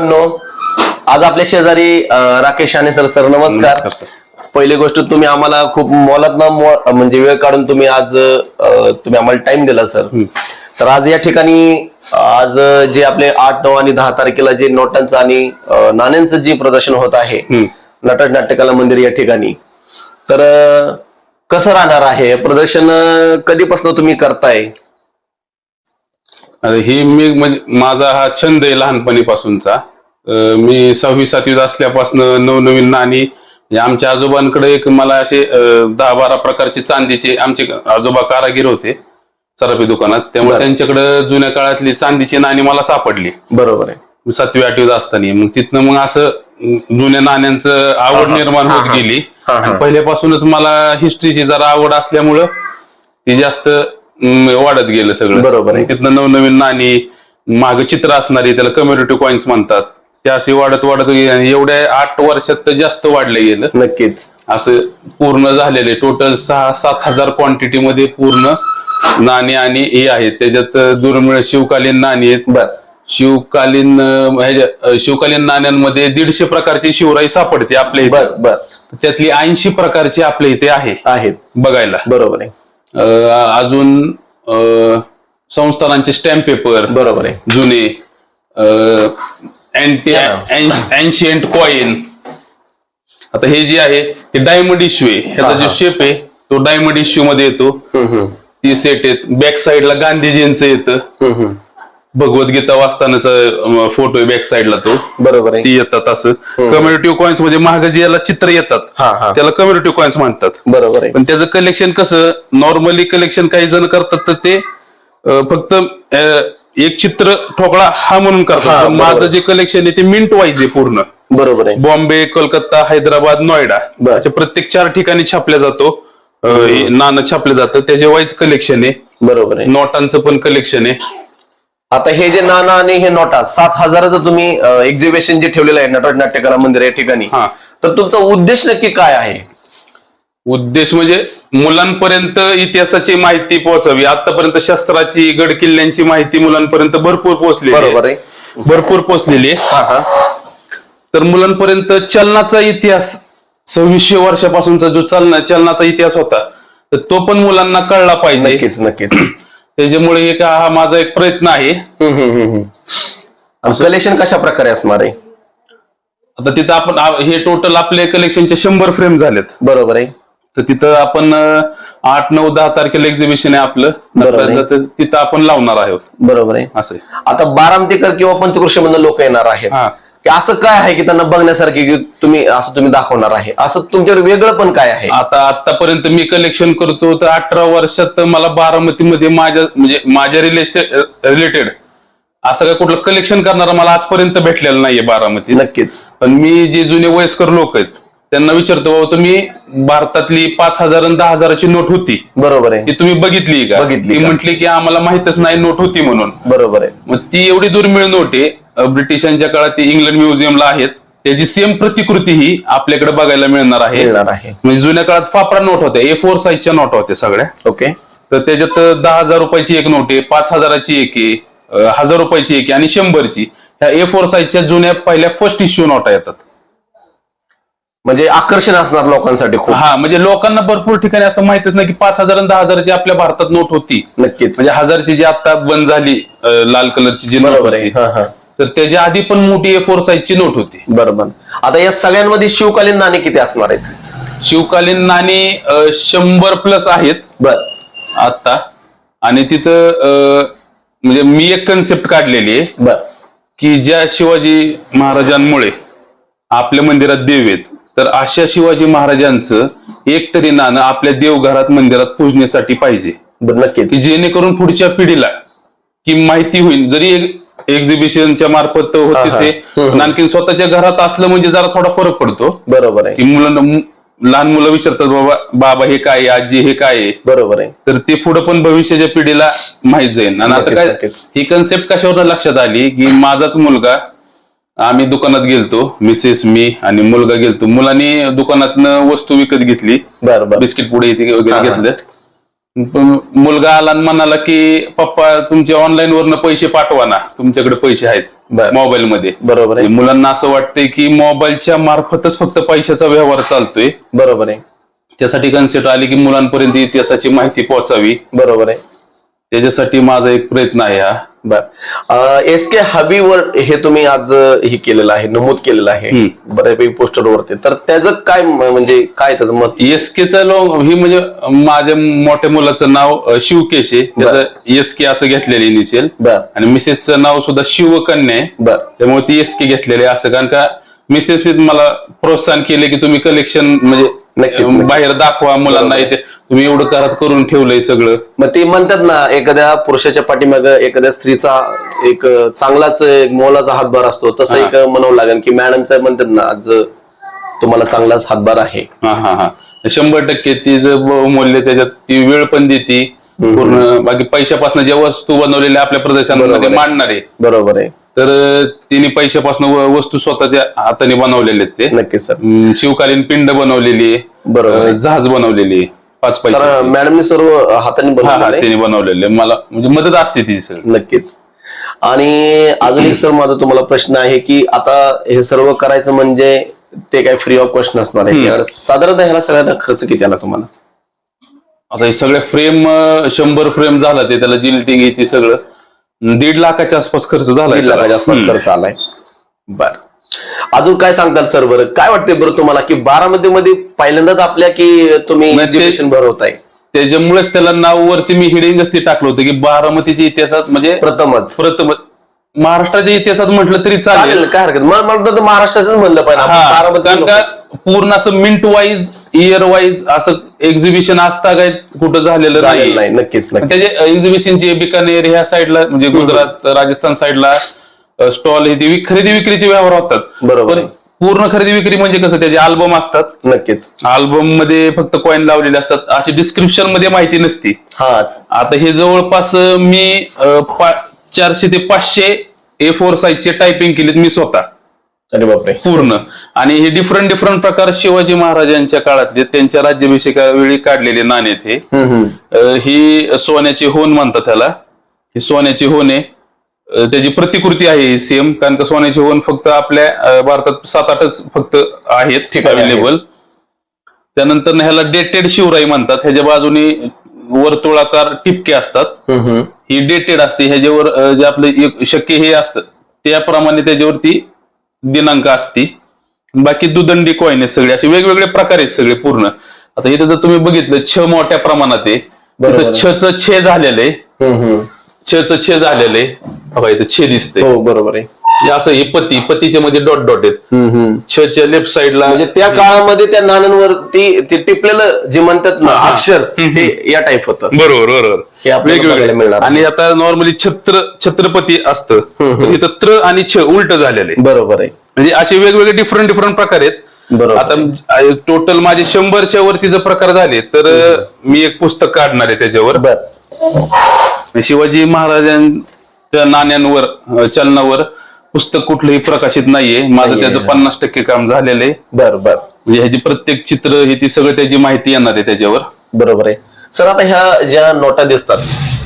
मित्रांनो आज आपल्या शेजारी राकेश शाने सर सर नमस्कार. पहिली गोष्ट तुम्ही आम्हाला खूप मोलात म्हणजे वेळ काढून तुम्ही आज तुम्ही आम्हाला टाइम दिला सर. तर आज या ठिकाणी आज जे आपले आठ नऊ आणि दहा तारखेला जे नोटांचं आणि नाण्यांचं जे प्रदर्शन होत आहे. नटराज नाट्यकला मंदिर या ठिकाणी तर कसं राहणार आहे? प्रदर्शन कधीपासून तुम्ही करताय? ही मी म्हणजे माझा हा छंद आहे लहानपणीपासूनचा मी सहावी सातवीत असल्यापासून नवनवीन नाणी म्हणजे आमच्या आजोबांकडे एक मला असे दहा बारा प्रकारचे चांदीचे आमचे आजोबा कारागीर होते सराफी दुकानात त्यामुळे. त्यांच्याकडे जुन्या काळातली चांदीची नाणी मला सापडली बरोबर आहे सातवी आठवीत असताना मग तिथनं मग असं जुन्या नाण्यांचं आवड. निर्माण होत. गेली. आणि पहिल्यापासूनच मला हिस्ट्रीची जरा आवड असल्यामुळं ती जास्त वाढत गेलं सगळं. बरोबर आहे. तिथनं नवनवीन नाणी माग चित्र असणारी त्याला कम्युनिटी कॉइन्स म्हणतात. ते असे वाढत वाढत गेले. आणि एवढ्या आठ वर्षात तर जास्त वाढले गेलं. नक्कीच. असं पूर्ण झालेले टोटल सहा सात हजार क्वांटिटी मध्ये पूर्ण नाणी आणि हे आहेत. त्याच्यात दुर्मिळ शिवकालीन नाणी आहेत. बर. शिवकालीन अं, ह्याच्या अं, शिवकालीन नाण्यांमध्ये दीडशे प्रकारची शिवराई सापडते आपल्या इथे. बर बर. त्यातली ऐंशी प्रकारची आपल्या इथे आहे. आहेत. बघायला. बरोबर आहे. अजून संस्थानांचे स्टॅम्प पेपर बरोबर आहे. जुने अँटी अँशियंट कॉइन आता हे जे आहे हे डायमंड इश्यू आहे. ह्याचा जो. शेप आहे तो डायमंड इश्यू मध्ये येतो. ती सेट आहेत बॅक साईडला गांधीजींचं येतं. भगवद्गीता वाचतानाचा फोटो आहे बॅक साईडला तो. बरोबर ती येतात असं. कम्युनिटिव्ह कॉइन्स म्हणजे महाग जे याला चित्र येतात त्याला कम्युनिटिव्ह कॉइन्स म्हणतात. बरोबर आहे. पण त्याचं कलेक्शन कसं नॉर्मली कलेक्शन काही जण करतात तर ते फक्त एक चित्र ठोकळा हा म्हणून करतात. माझं जे कलेक्शन आहे ते मिंट वाईज आहे पूर्ण. बरोबर आहे. बॉम्बे कोलकाता हैदराबाद नोएडा प्रत्येक चार ठिकाणी छापल्या जातो. नाणं छापलं जातं त्याचे वाईज कलेक्शन आहे. बरोबर आहे. नोटांचं पण कलेक्शन आहे. आता हे जे नाना आणि हे नोटा सात हजाराचं तुम्ही एक्झिबिशन जे ठेवलेलं आहे नटराज नाट्यकला मंदिर या ठिकाणी हा. तर तुमचा उद्देश नक्की काय आहे? उद्देश म्हणजे मुलांपर्यंत इतिहासाची माहिती पोहोचावी. आतापर्यंत शस्त्राची गड किल्ल्यांची माहिती मुलांपर्यंत भरपूर पोहोचली बरोबर आहे. भरपूर पोहोचलेली आहे. हा हा. तर मुलांपर्यंत चलनाचा इतिहास सव्वीसशे वर्षापासूनचा जो चलना चलनाचा इतिहास होता तर तो पण मुलांना कळला पाहिजे. नक्कीच नक्कीच. त्याच्यामुळे एक हा माझा एक प्रयत्न आहे. कलेक्शन कशा प्रकारे असणार आहे? आता तिथं आपण आ- हे टोटल आपले कलेक्शनचे शंभर फ्रेम झालेत. बरोबर आहे. तर तिथं आपण अं, आठ नऊ दहा तारखेला एक्झिबिशन आहे आपलं. बरोबर आहे. तर तिथं आपण लावणार आहोत. बरोबर आहे. असं आहे. आता बारामतीकर किंवा पंचकृषी मधून लोक येणार आहेत. हा. की असं काय आहे की त्यांना बघण्यासारखे की तुम्ही असं तुम्ही दाखवणार आहे? असं तुमच्याकडे वेगळं पण काय आहे? आता आतापर्यंत मी कलेक्शन करतो तर अठरा वर्षात मला बारामतीमध्ये माझ्या म्हणजे माझ्या रिलेशन रिलेटेड असं काय कुठलं कलेक्शन करणारा मला आजपर्यंत भेटलेलं नाहीये बारामती नक्कीच. पण मी जे जुने वयस्कर लोक आहेत त्यांना विचारतो बाबा तुम्ही भारतातली पाच हजार आणि दहा हजाराची नोट होती. बरोबर आहे. ती तुम्ही बघितली का? बघितली ती का? म्हटली की आम्हाला माहितच नाही नोट होती म्हणून. बरोबर आहे. मग ती एवढी दुर्मिळ नोट आहे ब्रिटिशांच्या काळात ती इंग्लंड म्युझियमला आहेत. त्याची सेम प्रतिकृती ही आपल्याकडे बघायला मिळणार आहे. मिळणार आहे. म्हणजे जुन्या काळात फापडा नोट होत्या. ए फोर साईजच्या नोट होत्या सगळ्या. ओके. तर त्याच्यात दहा हजार रुपयाची एक नोट आहे पाच हजाराची एक आहे अं, हजार रुपयाची एक आहे आणि शंभरची. ह्या ए फोर साईजच्या जुन्या पहिल्या फर्स्ट इश्यू नोटा येतात. म्हणजे आकर्षण असणार लोकांसाठी खूप. हा म्हणजे लोकांना भरपूर ठिकाणी असं माहितच नाही की पाच हजार आणि दहा हजाराची आपल्या भारतात नोट होती. नक्कीच. म्हणजे हजारची जी आता बंद झाली अं, लाल कलरची जी नोट बरोबर आहे. होती. हा हा. तर त्याच्या आधी पण मोठी ए फोर साईजची नोट होती. बरोबर. आता या सगळ्यांमध्ये शिवकालीन नाणे किती असणार आहेत? शिवकालीन नाणी अं, शंभर प्लस आहेत. बर. आता. आणि तिथं अं, म्हणजे मी एक कन्सेप्ट काढलेली आहे. बर. की ज्या शिवाजी महाराजांमुळे आपल्या मंदिरात देव आहेत तर अशा शिवाजी महाराजांचं एक तरी नाणं आपल्या देवघरात मंदिरात पूजण्यासाठी पाहिजे. बर नक्कीच. की जेणेकरून पुढच्या पिढीला की माहिती होईल. जरी एक्झिबिशनच्या मार्फत होते आणखीन स्वतःच्या घरात असलं म्हणजे जरा थोडा फरक पडतो. बरोबर आहे. की मुलांना लहान मुलं विचारतात बाबा बाबा हे काय? आजी हे काय बरोबर आहे. तर ते पुढे पण भविष्याच्या पिढीला माहीत जाईल. आणि आता काय. ही कन्सेप्ट कशावर लक्षात आली? की माझाच मुलगा आम्ही दुकानात गेलतो मिसेस मी आणि मुलगा गेलतो. मुलांनी दुकानातनं वस्तू विकत घेतली. बिस्किट पुढे. घेतलं. मुलगा आला आणि म्हणाला की पप्पा तुमचे ऑनलाईन वरनं पैसे पाठवा ना. तुमच्याकडे पैसे आहेत. मोबाईल मध्ये. बरोबर आहे. मुलांना असं वाटतंय की मोबाईलच्या मार्फतच फक्त पैशाचा व्यवहार चालतोय. बरोबर आहे. त्यासाठी कन्सेप्ट आली की मुलांपर्यंत इतिहासाची माहिती पोहोचावी. बरोबर आहे. त्याच्यासाठी माझा एक प्रयत्न आहे हा. बर. एस के हबीवर हे तुम्ही आज हे केलेलं आहे नमूद केलेलं आहे. बऱ्यापैकी पोस्टरवरती तर त्याचं काय म्हणजे काय त्याचं मत? एस केचं ही म्हणजे माझ्या मोठ्या मुलाचं नाव शिवकेश आहे. त्याचं एस के असं घेतलेलं इनिशियल बर. आणि मिसेसचं नाव सुद्धा शिवकन्या आहे. बर. त्यामुळे ती एस के घेतलेली आहे असं. कारण का मिसेसने मला प्रोत्साहन केले की तुम्ही कलेक्शन म्हणजे नक्कीच, अं, नक्कीच. बाहेर दाखवा मुलांना इथे. तुम्ही एवढं घरात करून ठेवलंय सगळं. मग ते म्हणतात ना एखाद्या पुरुषाच्या पाठीमाग एखाद्या स्त्रीचा एक अं, चांगलाच एक मोलाचा हातभार असतो. तसं हा. एक म्हणावं लागेल की मॅडमचं म्हणतात ना आज तुम्हाला चांगलाच हातभार आहे. हा हा हा. शंभर टक्के ती जर मूल्य त्याच्यात ती वेळ पण देते. पूर्ण बाकी पैशापासून ज्या वस्तू बनवलेल्या आपल्या बरोबर प्रदर्शनामध्ये आहे. मांडणार. आहे बरोबर आहे. तर तिने पैशापासून वस्तू स्वतःच्या हाताने बनवलेले आहेत ते. नक्कीच सर. अं, शिवकालीन पिंड बनवलेली आहे. बरोबर. अं, जहाज बनवलेली आहे. पाच सर पैसे मॅडमने सर्व हाताने हा हा बनवलेलं आहे? तिने बनवलेले मला म्हणजे मदत असते तिची सगळी नक्कीच. आणि अजून एक सर माझा तुम्हाला प्रश्न आहे की आता हे सर्व करायचं म्हणजे ते काय फ्री ऑफ कॉस्ट नसणार आहे. साधारणतः ह्याला सगळ्यांना खर्च किती आला तुम्हाला? आता हे सगळे फ्रेम शंभर फ्रेम झाला ते त्याला जिल्टिंग येते सगळं. दीड लाखाच्या आसपास खर्च झाला दीड लाखाच्या आसपास खर्च आलाय. बर. अजून काय सांगताल सर? बरं काय वाटतंय बरं तुम्हाला की बारामती मध्ये पहिल्यांदाच आपल्या की तुम्ही नाही, ते- एज्युकेशन भरवताय त्याच्यामुळेच त्याला नाव वरती मी हिडिंगच ते टाकलं होतं की बारामतीच्या इतिहासात म्हणजे प्रथमच. प्रथम महाराष्ट्राच्या इतिहासात म्हटलं तरी चालेल. चालेल काय हरकत मला मला तर म्हणलं पाहिजे. आपण हा बारामती कारण का लोकच. पूर्ण असं मिंट वाईज इयर वाईज असं एक्झिबिशन असता काय कुठं झालेलं चालेल नाही नाही नक्कीच नक्की त्याचे एक्झिबिशनचे बिकानेर ह्या साईडला म्हणजे गुजरात राजस्थान साईडला स्टॉल हे ते खरेदी विक्रीचे व्यवहार होतात. बरोबर. पण आहे. पूर्ण खरेदी विक्री म्हणजे कसं त्याचे अल्बम असतात. नक्कीच. अल्बममध्ये फक्त कॉईन लावलेले असतात. अशी डिस्क्रिप्शनमध्ये माहिती नसती. हा. आता हे जवळपास अं, मी अं, पा- चारशे ते पाचशे ए फोर साईजचे टायपिंग केलीत मी स्वतः. अरे बापरे. पूर्ण. आणि हे डिफरंट डिफरंट प्रकार शिवाजी महाराजांच्या काळातले त्यांच्या राज्याभिषेकावेळी काढलेले नाणे आहेत हे. सोन्याची होन म्हणतात त्याला. ही सोन्याची अं, त्याची प्रतिकृती आहे ही सेम कारण का सोन्याची होन फक्त आपल्या भारतात सात आठच फक्त आहेत. अवेलेबल त्यानंतर ह्याला डेटेड शिवराई म्हणतात. ह्याच्या बाजूने वर्तुळाकार टिपके असतात. ही डेटेड असते. ह्याच्यावर जे आपलं एक शक्य हे असतं. त्याप्रमाणे त्याच्यावरती दिनांक असती. बाकी दुदंडी कॉईन आहेत सगळे. असे वेगवेगळे प्रकार आहेत सगळे पूर्ण. आता इथं जर तुम्ही बघितलं छ मोठ्या प्रमाणात आहे. छचं छे झालेलं आहे. छचं छे झालेलं आहे. बघा इथं छे दिसते हो बरोबर आहे. असं हे पती पतीच्या मध्ये डॉट डॉट आहेत. छच्या लेफ्ट साईडला म्हणजे त्या काळामध्ये त्या नाण्यांवरती ते टिपलेलं जे म्हणतात ना हा. अक्षर ते या टाईप होतं. बरोबर बरोबर. हे आपल्याला बघायला मिळणार. आणि आता नॉर्मली छत्र छत्रपती असतं. तर इथं त्र आणि छ उलट झालेलं बरोबर आहे. म्हणजे असे वेगवेगळे डिफरंट डिफरंट प्रकार आहेत. बरोबर. आता टोटल माझे शंभरच्या वरती जर प्रकार झाले तर मी एक पुस्तक काढणार आहे त्याच्यावर. बर. शिवाजी महाराजांच्या नाण्यांवर अं, चलनावर पुस्तक कुठलंही प्रकाशित नाहीये. माझं नाहीये. त्याचं पन्नास टक्के काम झालेलं आहे बर बर. म्हणजे ह्याची प्रत्येक चित्र ही ती सगळं त्याची माहिती येणार आहे त्याच्यावर. बरोबर आहे. सर आता ह्या ज्या नोटा दिसतात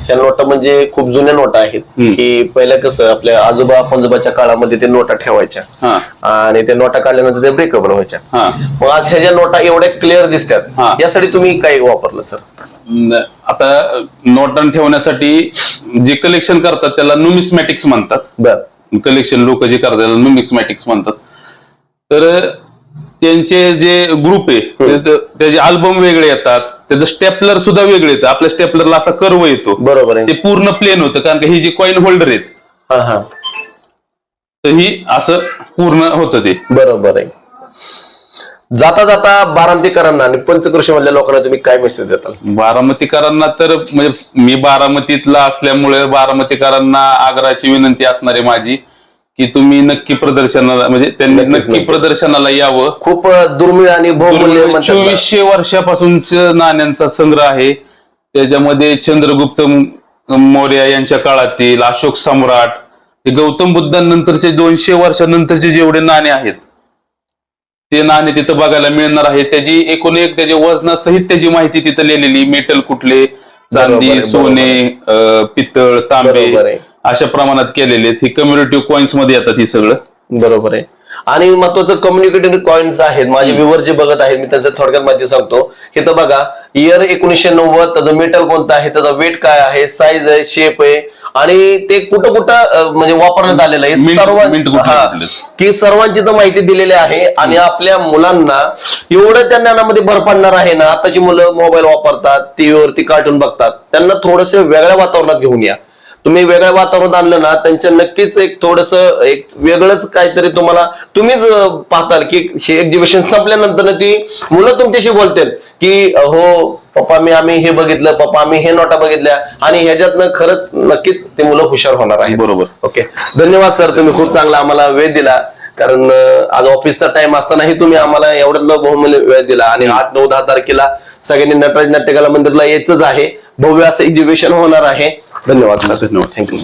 ह्या नोटा म्हणजे खूप जुन्या नोटा आहेत. हम्म. की पहिल्या कसं आपल्या आजोबा पंजोबाच्या काळामध्ये ते नोटा ठेवायच्या. हा. आणि त्या नोटा काढल्यानंतर त्या ब्रेकअप व्हायच्या. हा. मग आज ह्या ज्या नोटा एवढ्या क्लिअर हा. दिसतात यासाठी तुम्ही काय वापरलं सर? न- आता नोटां ठेवण्यासाठी जे कलेक्शन करतात त्याला नुमिस्मॅटिक्स म्हणतात. बर. कलेक्शन लोक जे करतात नुमिस्मॅटिक्स म्हणतात. तर त्यांचे जे ग्रुप आहे ते- त्याचे अल्बम वेगळे येतात त्याचं स्टेपलर सुद्धा वेगळे येतं. आपल्या स्टेपलरला असा कर्व येतो. बरोबर ते आहे पूर्ण प्लेन होतं कारण का ही जी कॉइन होल्डर आहेत हा हा. तर ही असं पूर्ण होतं ते. बरोबर आहे. जाता जाता बारामतीकरांना आणि पंचकृषी मधल्या लोकांना तुम्ही काय मेसेज देताल बारामतीकरांना तर म्हणजे मी बारामतीतला असल्यामुळे बारामतीकरांना आग्रहाची विनंती असणार आहे माझी की तुम्ही नक्की प्रदर्शनाला म्हणजे त्यांनी नक्की. प्रदर्शनाला यावं खूप दुर्मिळ आणि बहुमूल्य. चोवीसशे वर्षापासूनच्या नाण्यांचा संग्रह आहे त्याच्यामध्ये चंद्रगुप्त मौर्य यांच्या काळातील अशोक सम्राट हे गौतम बुद्धांनंतरचे दोनशे वर्षानंतरचे जेवढे नाणे आहेत ते नाणे तिथं बघायला मिळणार आहे. त्याची एकूण एक त्याच्या वजनासहित त्याची माहिती तिथं लिहिलेली मेटल कुठले चांदी सोने पितळ तांबे. अशा प्रमाणात केलेले ही कम्युनिटी कॉइन्समध्ये येतात ही सगळं. बरोबर आहे. आणि महत्वाचं कम्युनिकेटिव्ह कॉइन्स आहेत. माझे व्ह्युअर जे बघत आहेत मी त्यांचं थोडक्यात माहिती सांगतो. हे तर बघा इयर एकोणीसशे नव्वद त्याचं मेटल कोणतं आहे? त्याचा वेट काय आहे? साईज आहे शेप आहे. आणि ते कुठं कुठं म्हणजे वापरण्यात आलेलं आहे. सर्व? की सर्वांची तर माहिती दिलेली आहे आणि आपल्या मुलांना एवढं त्या ज्ञानामध्ये भर पडणार आहे ना. आताची मुलं मोबाईल वापरतात टीव्हीवरती कार्टून बघतात. त्यांना थोडस वेगळ्या वातावरणात घेऊन या. तुम्ही वेगळ्या वातावरणात आणलं ना त्यांच्या नक्कीच एक थोडस एक वेगळंच काहीतरी तुम्हाला तुम्हीच पाहताल की एक्झिबिशन संपल्यानंतर ती मुलं तुमच्याशी बोलतील की हो पप्पा मी आम्ही हे बघितलं पप्पा आम्ही हे नोटा बघितल्या आणि ह्याच्यातनं खरंच नक्कीच ते मुलं हुशार होणार आहे बरोबर. ओके. धन्यवाद सर. तुम्ही खूप चांगला आम्हाला वेळ दिला. कारण आज ऑफिसचा टाइम असतानाही तुम्ही आम्हाला एवढ्या बहुमूल्य वेळ दिला आणि आठ नऊ दहा तारखेला सगळ्यांनी नटराज नाट्यकला मंदिरला यायचंच आहे. भव्य असं एक्झिबिशन होणार आहे. धन्यवाद सर धन्यवाद थँक्यू